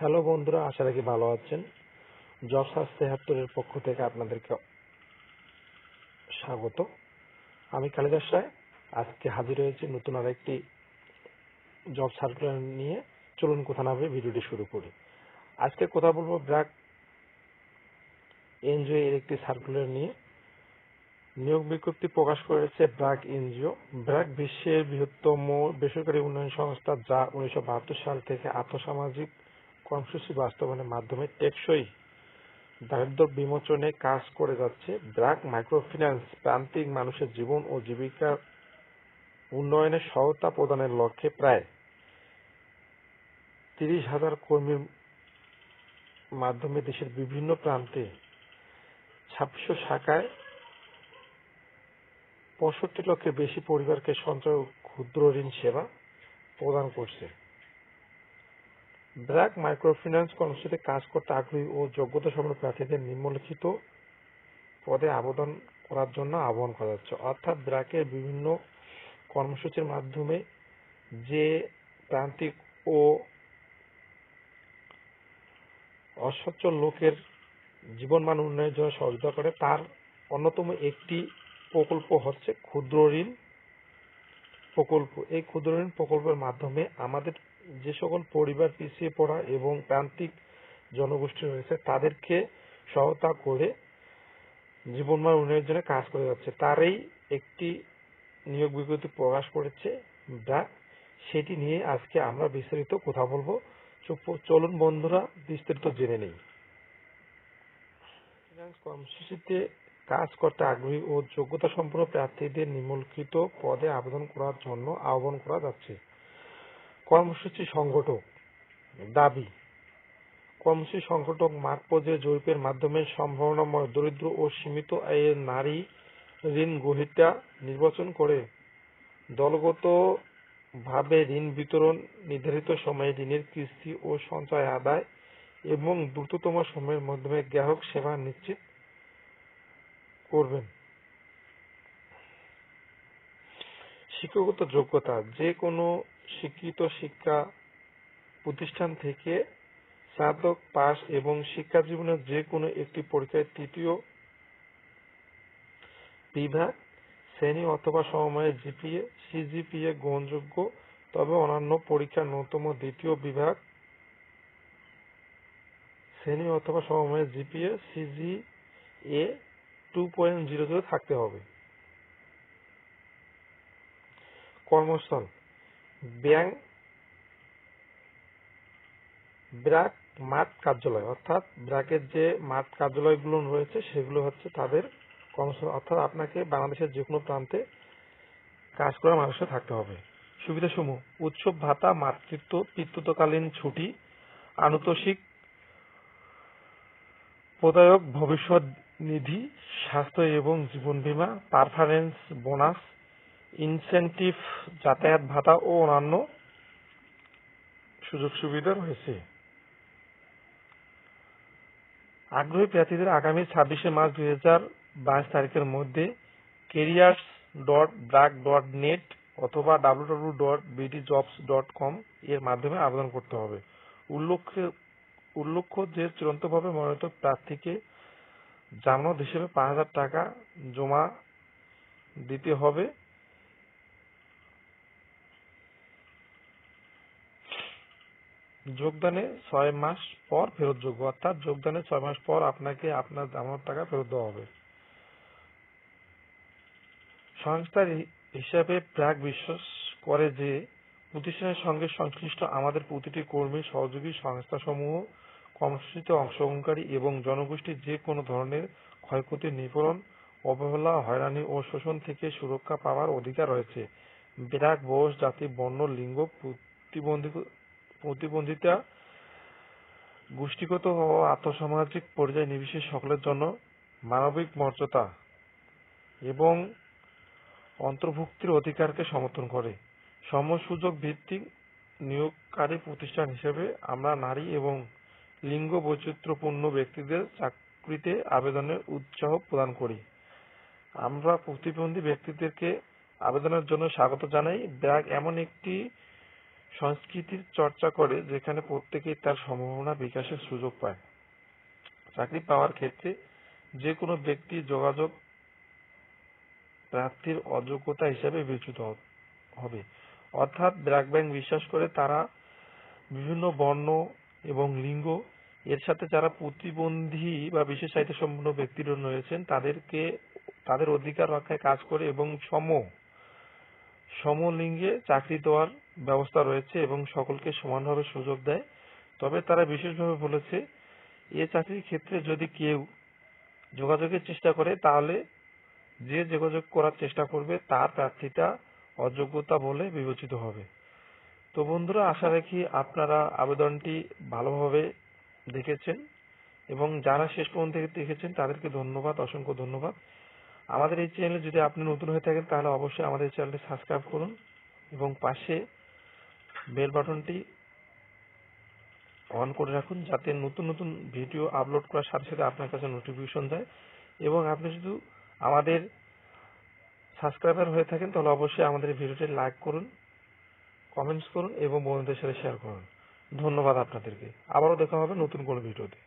Hello বন্ধুরা, আশা রাখি ভালো আছেন। জব তেহাত্তরের পক্ষ থেকে আপনাদেরকে স্বাগত। আমি কালিদাস রায় আজকে হাজির হয়েছি নতুন আরেকটি জব সার্কুলার নিয়ে। চলুন কথা না ভিডিওটি শুরু করি। আজকে কথা বলব ব্র্যাক এনজিও এর একটি সার্কুলার নিয়ে। নিয়োগ বিজ্ঞপ্তি প্রকাশ করেছে ব্র্যাক এনজিও। ব্র্যাক বিশ্বের বৃহত্তম বেসরকারি উন্নয়ন সংস্থা যা উনিশশো বাহাত্তর সাল থেকে আর্থসামাজিক কর্মসূচি বাস্তবায়নের মাধ্যমে টেকসই দারিদ্র্য বিমোচনে কাজ করে যাচ্ছে ব্র্যাক মাইক্রোফিন্যান্স, প্রান্তিক মানুষের জীবন ও জীবিকার উন্নয়নে সহায়তা প্রদানের লক্ষ্যে প্রায় তিরিশ হাজার কর্মীর মাধ্যমে দেশের বিভিন্ন প্রান্তে ছাব্বিশশো শাখায় পঁয়ষট্টি লক্ষের বেশি পরিবারকে সঞ্চয় ক্ষুদ্র ঋণ সেবা প্রদান করছে। ব্র্যাক মাইক্রোফিন্যান্স কর্মসূচিতে কাজ করতে আগ্রহী ও যোগ্যতা সম্পন্ন প্রার্থীদের নিম্নলিখিত পদে আবেদন করার জন্য আহ্বান করা যাচ্ছে অর্থাৎ ব্র্যাকের বিভিন্ন কর্মসূচির মাধ্যমে যে প্রান্তিক ও অসচ্ছল লোকের জীবনমান উন্নয়নের জন্য সহযোগিতা করে, তার অন্যতম একটি প্রকল্প হচ্ছে ক্ষুদ্র ঋণ প্রকল্প। এই ক্ষুদ্র ঋণ প্রকল্পের মাধ্যমে আমাদের যে সকল পরিবার পিছিয়ে পড়া এবং প্রান্তিক জনগোষ্ঠী রয়েছে, তাদেরকে সহায়তা করে জীবনমান উন্নয়নের জন্য কাজ করে যাচ্ছে। তারই একটি নিয়োগ বিজ্ঞপ্তি প্রকাশ করেছে ব্র্যাক সেটি নিয়ে আজকে আমরা বিস্তারিত কথা বলব। চলুন বন্ধুরা, বিস্তারিত জেনে নেই। কর্মসূচিতে কাজ করতে আগ্রহী ও যোগ্যতা সম্পন্ন প্রার্থীদের নিম্নলিখিত পদে আবেদন করার জন্য আহ্বান করা যাচ্ছে। কর্মসূচি সংগঠক, দাবি। কর্মসূচি সংগঠক মাঠ জরিপের মাধ্যমে সম্ভাবনাময় দরিদ্র ও সীমিত আয়ের নারী ঋণ গ্রহীতা নির্বাচন করে। দলগত ভাবে ঋণ বিতরণ নির্ধারিত সময়ে ঋণের কিস্তি ও সঞ্চয় আদায় এবং দ্রুততম সময়ের মাধ্যমে গ্রাহক সেবা নিশ্চিত করবেন। শিক্ষাগত যোগ্যতা, যে কোনো শিক্ষিত শিক্ষা প্রতিষ্ঠান থেকে স্নাতক পাস এবং শিক্ষা জীবনের যে কোনো একটি পরীক্ষায় তৃতীয় বিভাগ, শ্রেণি অথবা সমমানের জিপিএ, সিজিপিএ গ্রহণযোগ্য, তবে অন্যান্য পরীক্ষার ন্যূনতম দ্বিতীয় বিভাগ, শ্রেণি অথবা সমমানের GPA, CGPA two point zero zero থাকতে হবে। কর্মস্থল ব্যাংক ব্র্যাক মাঠ কার্যালয়। অর্থাৎ ব্র্যাকের যে মাঠ কার্যালয়গুলো রয়েছে, সেগুলো হচ্ছে তাদের কর্মস্থল। অর্থাৎ আপনাকে বাংলাদেশের যে কোনো প্রান্তে কাজ করা মানুষের থাকতে হবে। সুবিধাসমূহ। উৎসব, ভাতা, মাতৃত্ব, পিতৃত্বকালীন ছুটি, আনুতোষিক প্রদায়ক ভবিষ্যৎ নিধি, স্বাস্থ্য এবং জীবন বীমা পারফরমেন্স বোনাস ইনসেন্টিভ যাতায়াত ভাতা ও অন্যান্য সুযোগ সুবিধা রয়েছে। আগ্রহী প্রার্থীদের আগামী ছাব্বিশে মার্চ দুই হাজার বাইশ তারিখের মধ্যে careers dot BRAC dot net অথবা W dot BD jobs dot com এর মাধ্যমে আবেদন করতে হবে। উল্লেখ্য উল্লেখ্য যে চূড়ান্তভাবে মনোনীত প্রার্থীকে জামানত হিসেবে পাঁচ হাজার টাকা জমা দিতে হবে। যোগদানে ছয় মাস পর ফেরতযোগ্য অর্থাৎ যোগদানের ছয় মাস পর আপনাকে আপনার জামানত টাকা ফেরত দেওয়া হবে। সংস্থার হিসাবে প্রাক বিশ্বাস করে যে, প্রতিষ্ঠানের সঙ্গে সংশ্লিষ্ট আমাদের প্রতিটি কর্মী, সহযোগী সংস্থাসমূহ কর্মসূচিতে অংশগ্রহণকারী এবং জনগোষ্ঠীর যে কোনো ধরনের ক্ষয়ক্ষতির নিবারণ অবহেলা, হয়রানি ও শোষণ থেকে সুরক্ষা পাওয়ার অধিকার রয়েছে। ব্র্যাক বয়স, জাতি, বর্ণ, লিঙ্গ প্রতিবন্ধিতা গোষ্ঠীগত ও আর্থসামাজিক পর্যায় নির্বিশেষে সকলের জন্য মানবিক মর্যাদা এবং অন্তর্ভুক্তির অধিকারকে সমর্থন করে। সম সুযোগ ভিত্তিক নিয়োগকারী প্রতিষ্ঠান হিসেবে আমরা নারী এবং লিঙ্গ বৈচিত্র্যপূর্ণ ব্যক্তিদের চাকরিতে আবেদনের উৎসাহ প্রদান করি। আমরা প্রতিবন্ধী ব্যক্তিদেরকে আবেদনের জন্য স্বাগত জানাই। ব্র্যাক এমন একটি সংস্কৃতির চর্চা করে যেখানে প্রত্যেকেই তার সম্ভাবনা বিকাশের সুযোগ পায়। চাকরি পাওয়ার ক্ষেত্রে যে কোনো ব্যক্তি যোগাযোগ প্রার্থীর অযোগ্যতা হিসেবে বিবেচিত হবে। অর্থাৎ ব্র্যাক ব্যাংক বিশ্বাস করে তারা বিভিন্ন বর্ণ এবং লিঙ্গ, এর সাথে যারা প্রতিবন্ধী বা বিশেষ চাহিদা সম্পন্ন ব্যক্তিরা রয়েছেন, তাদেরকে, তাদের অধিকার রক্ষায় কাজ করে এবং সম সমলিঙ্গে চাকরি দেওয়ার ব্যবস্থা রয়েছে এবং সকলকে সমানভাবে সুযোগ দেয়। তবে তারা বিশেষভাবে বলেছে, এ চাকরির ক্ষেত্রে যদি কেউ যোগাযোগের চেষ্টা করে, তাহলে যে যোগাযোগ করার চেষ্টা করবে, তার প্রার্থীটা অযোগ্যতা বলে বিবেচিত হবে। তো বন্ধুরা, আশা রাখি আপনারা আবেদনটি ভালোভাবে দেখেছেন এবং যারা শেষ পর্যন্ত দেখেছেন, তাদেরকে ধন্যবাদ, অসংখ্য ধন্যবাদ। আমাদের এই চ্যানেলে যদি আপনি নতুন হয়ে থাকেন, তাহলে অবশ্যই আমাদের চ্যানেলটি সাবস্ক্রাইব করুন এবং পাশে বেল বাটনটি অন করে রাখুন, যাতে নতুন নতুন ভিডিও আপলোড করার সাথে সাথে আপনার কাছে নোটিফিকেশন দেয়। এবং আপনি শুধু আমাদের সাবস্ক্রাইবার হয়ে থাকেন, তাহলে অবশ্যই আমাদের ভিডিওটি লাইক করুন কমেন্টস করুন এবং বন্ধুদের সাথে শেয়ার করুন। ধন্যবাদ আপনাদেরকে। আবারও দেখা হবে নতুন কোনো ভিডিওতে